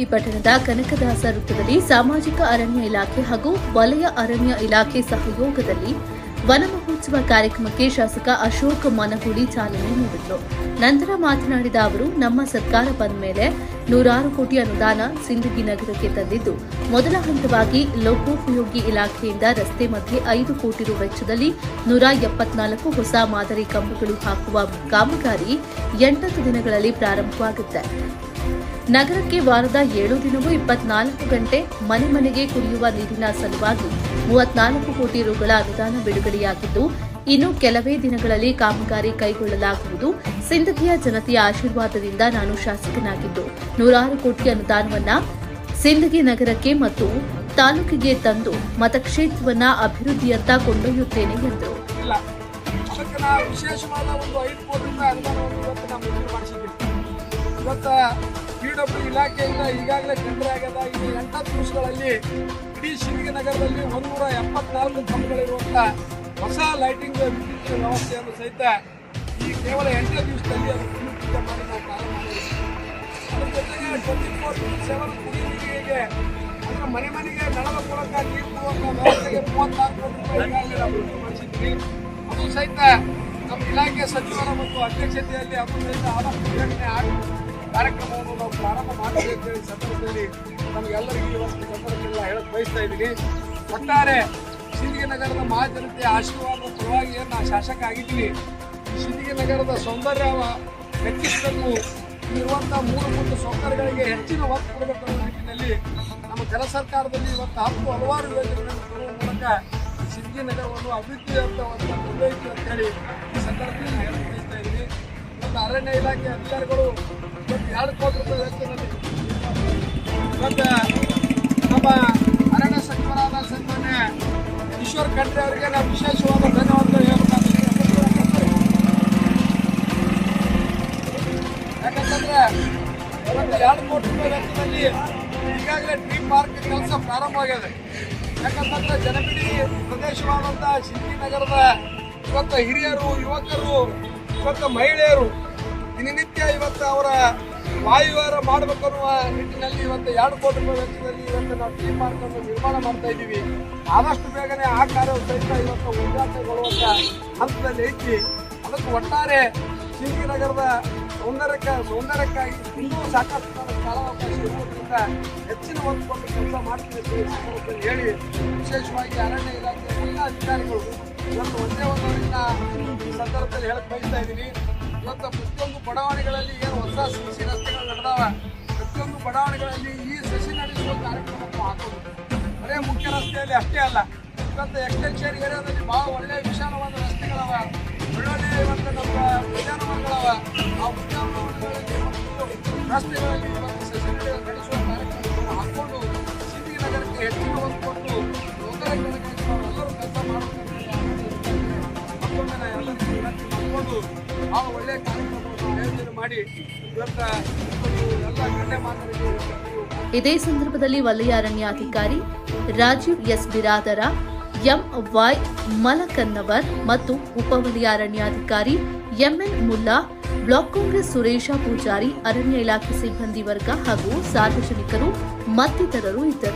ಸಿಂದಗಿ ಪಟ್ಟಣದ ಕನಕದಾಸ ವೃತ್ತದಲ್ಲಿ ಸಾಮಾಜಿಕ ಅರಣ್ಯ ಇಲಾಖೆ ಹಾಗೂ ವಲಯ ಅರಣ್ಯ ಇಲಾಖೆ ಸಹಯೋಗದಲ್ಲಿ ವನ ಮಹೋತ್ಸವ ಕಾರ್ಯಕ್ರಮಕ್ಕೆ ಶಾಸಕ ಅಶೋಕ್ ಮನಗೂಡಿ ಚಾಲನೆ ನೀಡಿದರು. ನಂತರ ಮಾತನಾಡಿದ ಅವರು, ನಮ್ಮ ಸರ್ಕಾರ ಬಂದ ಮೇಲೆ ನೂರಾರು ಕೋಟಿ ಅನುದಾನ ಸಿಂಧುಗಿ ನಗರಕ್ಕೆ ತಂದಿದ್ದು, ಮೊದಲ ಹಂತವಾಗಿ ಲೋಕೋಪಯೋಗಿ ಇಲಾಖೆಯಿಂದ ರಸ್ತೆ ಮಧ್ಯೆ ಐದು ಕೋಟಿ ರು ವೆಚ್ಚದಲ್ಲಿ ನೂರ ಎಪ್ಪತ್ನಾಲ್ಕು ಹೊಸ ಮಾದರಿ ಕಂಬಗಳು ಹಾಕುವ ಕಾಮಗಾರಿ ಎಂಟತ್ತು ದಿನಗಳಲ್ಲಿ ಪ್ರಾರಂಭವಾಗುತ್ತೆ. ನಗರಕ್ಕೆ ವಾರದ ಏಳು ದಿನವೂ ಇಪ್ಪತ್ನಾಲ್ಕು ಗಂಟೆ ಮನೆ ಮನೆಗೆ ಕುಡಿಯುವ ನೀರಿನ ಸಲುವಾಗಿ ಮೂವತ್ನಾಲ್ಕು ಕೋಟಿ ರುಗಳ ಅನುದಾನ ಬಿಡುಗಡೆಯಾಗಿದ್ದು, ಇನ್ನು ಕೆಲವೇ ದಿನಗಳಲ್ಲಿ ಕಾಮಗಾರಿ ಕೈಗೊಳ್ಳಲಾಗುವುದು. ಸಿಂಧಗಿಯ ಜನತೆಯ ಆಶೀರ್ವಾದದಿಂದ ನಾನು ಶಾಸಕನಾಗಿದ್ದು, ನೂರಾರು ಕೋಟಿ ಅನುದಾನವನ್ನ ಸಿಂಧಗಿ ನಗರಕ್ಕೆ ಮತ್ತು ತಾಲೂಕಿಗೆ ತಂದು ಮತಕ್ಷೇತ್ರವನ್ನ ಅಭಿವೃದ್ಧಿಯತ್ತ ಕೊಂಡೊಯ್ಯುತ್ತೇನೆ ಎಂದರು. ಇವತ್ತು ಪಿ ಡಬ್ಲ್ಯೂ ಇಲಾಖೆಯಿಂದ ಈಗಾಗಲೇ ಟೆಂಡರ್ ಆಗ್ಯದ ಈ ಎಂಟತ್ತು ದಿವಸಗಳಲ್ಲಿ ಇಡೀ ಶಿವಗಿ ನಗರದಲ್ಲಿ ಒಂದೂರ ಎಪ್ಪತ್ನಾಲ್ಕು ಕಂಬಗಳಿರುವಂಥ ಹೊಸ ಲೈಟಿಂಗ್ ವಿದ್ಯುತ್ ವ್ಯವಸ್ಥೆಯನ್ನು ಸಹಿತ ಈ ಕೇವಲ ಎಂಟನೇ ದಿವಸದಲ್ಲಿ ಅದು ಪೂರ್ತಿ ಮಾಡಿ ನಾವು ಪ್ರಾರಂಭ ಜೊತೆಗೆ ಟ್ವೆಂಟಿ ಫೋರ್ ಸೆವೆನ್ ಕುಡಿಯುವಿಕೆಗೆ ಅಂದ್ರೆ ಮನೆ ಮನೆಗೆ ನಳದ ಮೂಲಕ ನೀರು ಕೊಡುವಂತ ವ್ಯವಸ್ಥೆಗೆ ಮೂವತ್ನಾಲ್ಕು ಕೋಟಿ ರೂಪಾಯಿ ಈಗಾಗಲೇ ಮಾಡಿಸಿದ್ವಿ. ಅದು ಸಹಿತ ನಮ್ಮ ಇಲಾಖೆ ಸಚಿವರ ಮತ್ತು ಅಧ್ಯಕ್ಷತೆಯಲ್ಲಿ ಅದು ಆದಷ್ಟು ಪ್ರೇರಣೆ ಆಗಿ ಕಾರ್ಯಕ್ರಮವನ್ನು ನಾವು ಪ್ರಾರಂಭ ಮಾಡಬೇಕು ಅಂತ ಹೇಳಿ ಸಂದರ್ಭದಲ್ಲಿ ನಮಗೆಲ್ಲರಿಗೂ ಇವತ್ತು ಸಂದರ್ಭದಲ್ಲಿ ಹೇಳಕ್ಕೆ ಬಯಸ್ತಾ ಇದ್ದೀನಿ. ಒಟ್ಟಾರೆ ಸಿಂದಗಿ ನಗರದ ಮಹಾಜನತೆಯ ಆಶೀರ್ವಾದದ ಪರವಾಗಿ ನಾನು ಶಾಸಕ ಆಗಿದ್ದೀನಿ. ಸಿಂದಿಗೆ ಸಿಂದಗಿ ನಗರದ ಸೌಂದರ್ಯ ಹೆಚ್ಚಿಸಬೇಕು ಇರುವಂಥ ಮೂಲಭೂತ ಸೌಕರ್ಯಗಳಿಗೆ ಹೆಚ್ಚಿನ ಒತ್ತು ಕೊಡಬೇಕು ಅನ್ನೋ ನಿಟ್ಟಿನಲ್ಲಿ ನಮ್ಮ ಜನ ಸರ್ಕಾರದಲ್ಲಿ ಇವತ್ತು ಹತ್ತು ಹಲವಾರು ಯೋಜನೆಗಳನ್ನು ತರುವ ಮೂಲಕ ಸಿಂಧಿ ನಗರವನ್ನು ಅಭಿವೃದ್ಧಿ ಅಂತ ಒಂದು ಅಂತ ಅಂತೇಳಿ ಅರಣ್ಯ ಇಲಾಖೆ ಅಧಿಕಾರಿಗಳು ಇವತ್ತು ಎರಡು ಕೋಟಿ ರೂಪಾಯಿ ವೆಚ್ಚದಲ್ಲಿ ಇವತ್ತು ನಮ್ಮ ಅರಣ್ಯ ಸಚಿವರಾದ ಸನ್ಮಾನ್ಯ ಈಶ್ವರ್ ಖಂಡ್ರೆ ಅವರಿಗೆ ನಾವು ವಿಶೇಷವಾದ ಹೇಳ್ಬೇಕಾಗ್ತದೆ. ಯಾಕಂತಂದ್ರೆ ಎರಡು ಕೋಟಿ ರೂಪಾಯಿ ವೆಚ್ಚದಲ್ಲಿ ಈಗಾಗಲೇ ಟ್ರೀ ಪಾರ್ಕ್ ಕೆಲಸ ಪ್ರಾರಂಭವಾಗಿದೆ ಯಾಕಂತಂದ್ರೆ ಜನಬಿಡಿ ಪ್ರದೇಶವಾದಂಥ ನಗರದ ಇವತ್ತು ಹಿರಿಯರು, ಯುವಕರು, ಇವತ್ತು ಮಹಿಳೆಯರು ದಿನನಿತ್ಯ ಇವತ್ತು ಅವರ ವಾಯುವಾರ ಮಾಡಬೇಕನ್ನುವ ನಿಟ್ಟಿನಲ್ಲಿ ಇವತ್ತು ಎರಡು ಕೋಟಿ ರೂಪಾಯಿ ವೆಚ್ಚದಲ್ಲಿ ಇವತ್ತು ನಾವು ಟೀಮ್ ಮಾಡ್ಕೊಂಡು ನಿರ್ಮಾಣ ಮಾಡ್ತಾ ಇದ್ದೀವಿ. ಆದಷ್ಟು ಬೇಗನೆ ಆ ಕಾರ್ಯವು ಸಹಿತ ಇವತ್ತು ಉದ್ಘಾಟನೆಗೊಳ್ಳುವಂಥ ಹಂತದಲ್ಲಿ ಐತಿ. ಅದಕ್ಕೆ ಒಟ್ಟಾರೆ ನಗರದ ಸೌಂದರ್ಯಕ್ಕೆ ಸೌಂದರ್ಯಕ್ಕಾಗಿ ಇನ್ನೂ ಸಾಕಷ್ಟು ಕಾಲಾವಕಾಶ ಇರೋದ್ರಿಂದ ಹೆಚ್ಚಿನ ಒಂದು ಕೊಟ್ಟು ಕೆಲಸ ಮಾಡ್ತೀವಿ ಅಂತ ಹೇಳಿ ವಿಶೇಷವಾಗಿ ಅರಣ್ಯ ಇಲಾಖೆ ಎಲ್ಲ ಅಧಿಕಾರಿಗಳು ಇವತ್ತು ಒಂದೇ ಒಂದರಿಂದ ಈ ಸಂದರ್ಭದಲ್ಲಿ ಹೇಳಕ್ಕೆ ಬಯಸ್ತಾ ಇದ್ದೀನಿ. ಇವತ್ತು ಪ್ರತಿಯೊಂದು ಬಡಾವಣೆಗಳಲ್ಲಿ ಏನು ಹೊಸ ಸಸಿ ರಸ್ತೆಗಳು ನಡೆದಾವ, ಪ್ರತಿಯೊಂದು ಬಡಾವಣೆಗಳಲ್ಲಿ ಈ ಸಸಿ ನಡೆಸುವ ಕಾರ್ಯಕ್ರಮವನ್ನು ಹಾಕೋದು. ಬರೇ ಮುಖ್ಯ ರಸ್ತೆಯಲ್ಲಿ ಅಷ್ಟೇ ಅಲ್ಲ ಇವತ್ತು ಎಕ್ಸ್ಟೆನ್ಷನ್ ಏರಿಯಾದಲ್ಲಿ ಬಹಳ ಒಳ್ಳೆಯ ವಿಶಾಲವಾದ ರಸ್ತೆಗಳವ. ಒಳ್ಳೊಳ್ಳೆ ಇವತ್ತು ನಮ್ಮ ಉದ್ಯಾನವನಗಳವ ಆ ಉದ್ಯಾನವನಗಳಲ್ಲಿ ರಸ್ತೆಗಳಲ್ಲಿ ಇವತ್ತು ಸಸಿ ನಡೆ- ನಡೆಸುವ ಕಾರ್ಯಕ್ರಮವನ್ನು ಹಾಕೊಂಡು ಸಿಟಿ ನಗರಕ್ಕೆ ಹೆಚ್ಚಿನ ಒಳ್ಳೆಯ ಕಾರ್ಯಕ್ರಮವನ್ನು ಮಾಡಿ ಇದೇ ಸಂದರ್ಭದಲ್ಲಿ ವಲಯ ಅರಣ್ಯಾಧಿಕಾರಿ Rajeev S Biradar, M Y Malakannavar ಮತ್ತು ಉಪವಲಯ ಅರಣ್ಯಾಧಿಕಾರಿ ಎಂಎನ್ ಮುಲ್ಲಾ, ಬ್ಲಾಕ್ ಕಾಂಗ್ರೆಸ್ ಸುರೇಶ ಪೂಜಾರಿ, ಅರಣ್ಯ ಇಲಾಖೆ ಸಿಬ್ಬಂದಿ ವರ್ಗ ಹಾಗೂ ಸಾರ್ವಜನಿಕರು ಮತ್ತಿತರರು ಇದ್ದರು.